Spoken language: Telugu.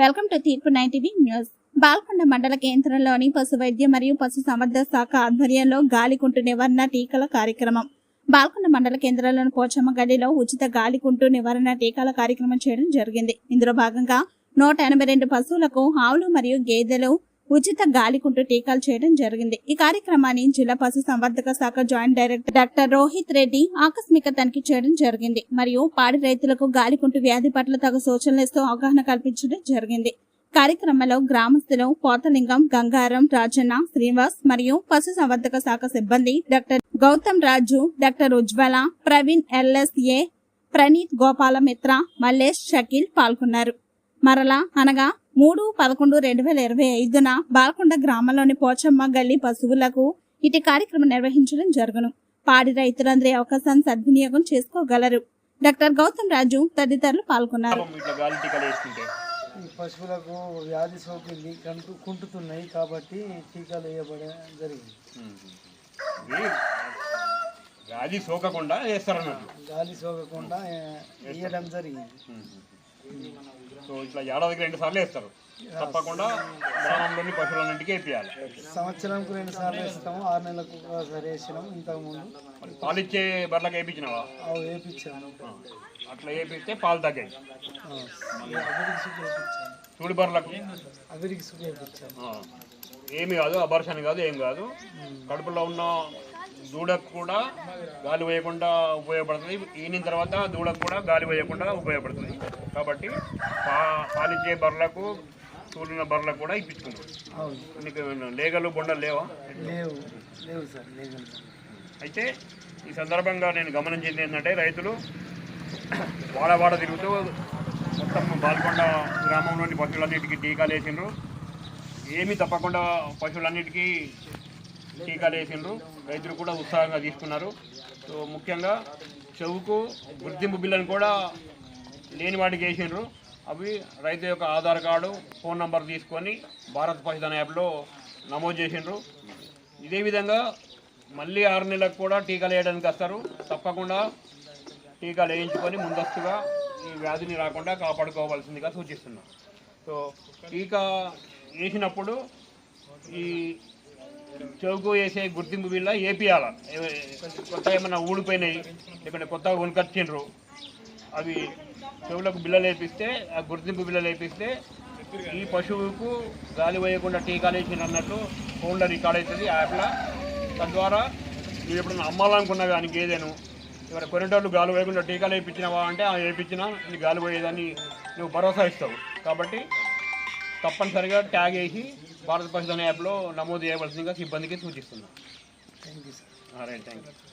Welcome to Teerpu nine news. Balkonda మండల కేంద్రంలోని పశు వైద్య మరియు పశు సంవర్ధ శాఖ ఆధ్వర్యంలో గాలికుంటు నివారణ టీకాల కార్యక్రమం. బాల్కొండ మండల కేంద్రంలోని పోచమ్మ గడిలో ఉచిత గాలికుంటు నివారణ టీకాల కార్యక్రమం చేయడం జరిగింది. ఇందులో భాగంగా నూట ఎనభై రెండు పశువులకు ఆవులు మరియు గేదెలు ఉచిత గాలికుంటు టీకాలు చేయడం జరిగింది. ఈ కార్యక్రమాన్ని జిల్లా పశు సంవర్ధక శాఖ joint director doctor Rohit Reddy ఆకస్మిక తనిఖీ చేయడం జరిగింది. మరియు పాడి రైతులకు గాలికుంటు వ్యాధి పట్ల తగు సూచనలు ఇస్తూ అవగాహన కల్పించడం జరిగింది. కార్యక్రమంలో గ్రామస్తులు పోతలింగం గంగారం రాజన్న శ్రీనివాస్ మరియు పశు సంవర్ధక శాఖ సిబ్బంది doctor Gautam Raju doctor Ujwala Praveen LSA Praneeth Gopala Mitra Mallesh Shakeel పాల్గొన్నారు. మరలా అనగా మూడు పదకొండు రెండు వేల ఇరవై ఐదున బాల్కొండ గ్రామంలోని పోచమ్మ గల్లి పశువులకు ఇటు కార్యక్రమం నిర్వహించడం జరుగును. పాడి రైతులందరి అవకాశాన్ని సద్వినియోగం చేసుకోగలరు. డాక్టర్ గౌతమ్ రాజు తదితరులు పాల్గొన్నారు. పశువులకు వ్యాధి సోకింది కంటు కుంటుతున్నాయి కాబట్టి టీకాలు వేయబడే జరిగింది. సోకకుండా వేస్తారన్నట్టు. గాలి సోకకుండా వేయడం జరిగింది. సో ఇట్లా ఏడాదికి రెండు సార్లు వేస్తారు తప్పకుండా గ్రామంలోని పశువులన్నింటికి వేపియాలి సంవత్సరానికి రెండు సార్లు వేస్తాము ఆరు నెలలకు ఒకసారి వేసినాము ఇంతకుముందు మరి పాలిచ్చే బర్లకు వేయించినావా అవి వేపించాము అట్లా వేపిస్తే పాలు తగ్గాయి చూడు బర్లకు అభివృద్ధి ఏమి కాదు అబర్షన్ కాదు ఏం కాదు. కడుపులో ఉన్న దూడకు కూడా గాలి వేయకుండా ఉపయోగపడుతుంది. ఈనిన తర్వాత దూడకు కూడా గాలి వేయకుండా ఉపయోగపడుతుంది. కాబట్టి పా పాలిచ్చే బర్రెలకు చూడిన బర్రెలకు కూడా ఇప్పించుకుంటాం. అవును. నీకు లేగలు బొండలు లేవా? లేవు లేవు సార్ లేదు అయితే ఈ సందర్భంగా నేను గమనించింది ఏంటంటే రైతులు వాడ వాడ తిరుగుతూ మొత్తం బాల్కొండ గ్రామంలోని పశువులన్నిటికీ టీకాలు వేసిండ్రు. ఏమీ తప్పకుండా పశువులన్నిటికీ టీకాలు వేసిండ్రు. రైతులు కూడా ఉత్సాహంగా తీసుకున్నారు. సో ముఖ్యంగా చెవుకు గుర్తింపు బిల్లను కూడా లేని వాటికి వేసిండ్రు. అవి రైతు యొక్క ఆధార్ కార్డు ఫోన్ నంబర్ తీసుకొని భారత్ పశుధన యాప్లో నమోదు చేసిండ్రు. ఇదే విధంగా మళ్ళీ ఆరు నెలలకు కూడా టీకాలు వేయడానికి వస్తారు. తప్పకుండా టీకాలు వేయించుకొని ముందస్తుగా ఈ వ్యాధిని రాకుండా కాపాడుకోవాల్సిందిగా సూచిస్తున్నాం. సో టీకా వేసినప్పుడు ఈ చెవుకు వేసే గుర్తింపు బిల్ల ఏపీఆల కొత్త ఏమైనా ఊడిపోయినాయి లేకుంటే కొత్తగా కొనుకొచ్చిండ్రు అవి చెవులకు బిల్లలు వేపిస్తే ఆ గుర్తింపు బిల్లలు వేపిస్తే ఈ పశువుకు గాలి వేయకుండా టీకాలు వేసిన అన్నట్టు ఫోన్లో రికార్డ్ అవుతుంది యాప్లో. తద్వారా మీరు ఎప్పుడన్నా అమ్మాలనుకున్నా కానీ గేదెను ఎవరు కొనేటోళ్ళు గాలి వేయకుండా టీకాలు వేయించినావా అంటే ఆ వేయించినా నీ గాలి పోయేదని నువ్వు భరోసా ఇస్తావు. కాబట్టి తప్పనిసరిగా ట్యాగ్ వేసి భారత పశుధన యాప్లో నమోదు చేయవలసిందిగా సిబ్బందికి సూచిస్తున్నాను thank you sir right thank you